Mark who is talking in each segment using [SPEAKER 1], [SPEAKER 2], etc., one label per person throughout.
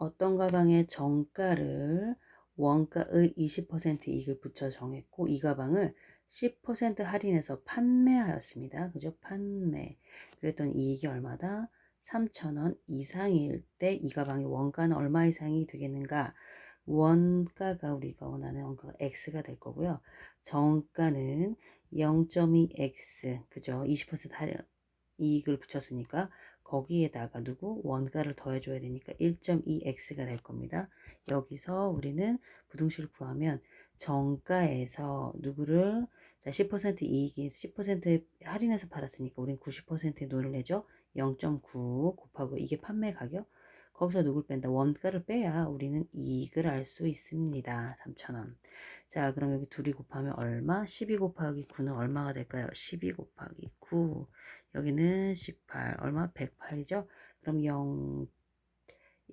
[SPEAKER 1] 어떤 가방의 정가를 원가의 20% 이익을 붙여 정했고 이 가방을 10% 할인해서 판매하였습니다. 그죠? 판매. 그랬더니 이익이 얼마다? 3,000원 이상일 때 이 가방의 원가는 얼마 이상이 되겠는가? 원가가 우리가 원하는 원가가 X가 될 거고요. 정가는 0.2X, 그죠? 20% 할인, 이익을 붙였으니까 거기에다가 누구? 원가를 더해줘야 되니까 1.2X가 될 겁니다. 여기서 우리는 부등식을 구하면 정가에서 누구를 자, 10% 이익이 10% 할인해서 팔았으니까 우린 90%의 돈을 내죠. 0.9 곱하고 이게 판매 가격. 거기서 누굴 뺀다? 원가를 빼야 우리는 이익을 알 수 있습니다. 3,000원. 자, 그럼 여기 둘이 곱하면 얼마? 12 곱하기 9는 얼마가 될까요? 12 곱하기 9. 여기는 18. 얼마? 108이죠? 그럼 0,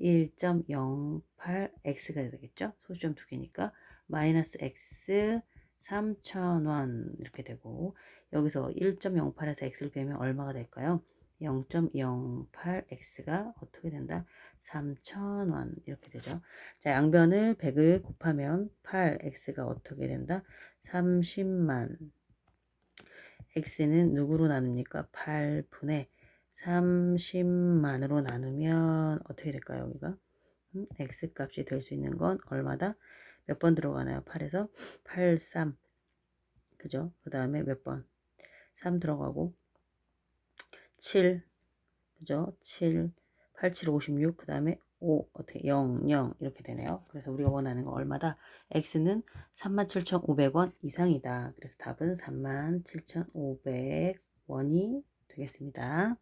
[SPEAKER 1] 1.08x가 되겠죠? 소수점 두 개니까. 마이너스 x 3,000원 이렇게 되고 여기서 1.08에서 x를 빼면 얼마가 될까요? 0.08x가 어떻게 된다? 3,000원 이렇게 되죠. 자, 양변을 100을 곱하면 8x가 어떻게 된다? 30만 x는 누구로 나눕니까? 8분의 30만으로 나누면 어떻게 될까요? 여기가 음, x 값이 될 수 있는 건 얼마다? 몇 번 들어가나요? 8에서 83 그죠? 그 다음에 몇 번? 3 들어가고 7 그죠? 7 8, 7, 56, 그 다음에 5, 어떻게 0, 0 이렇게 되네요. 그래서 우리가 원하는 거 얼마다? x는 37,500원 이상이다. 그래서 답은 37,500원이 되겠습니다.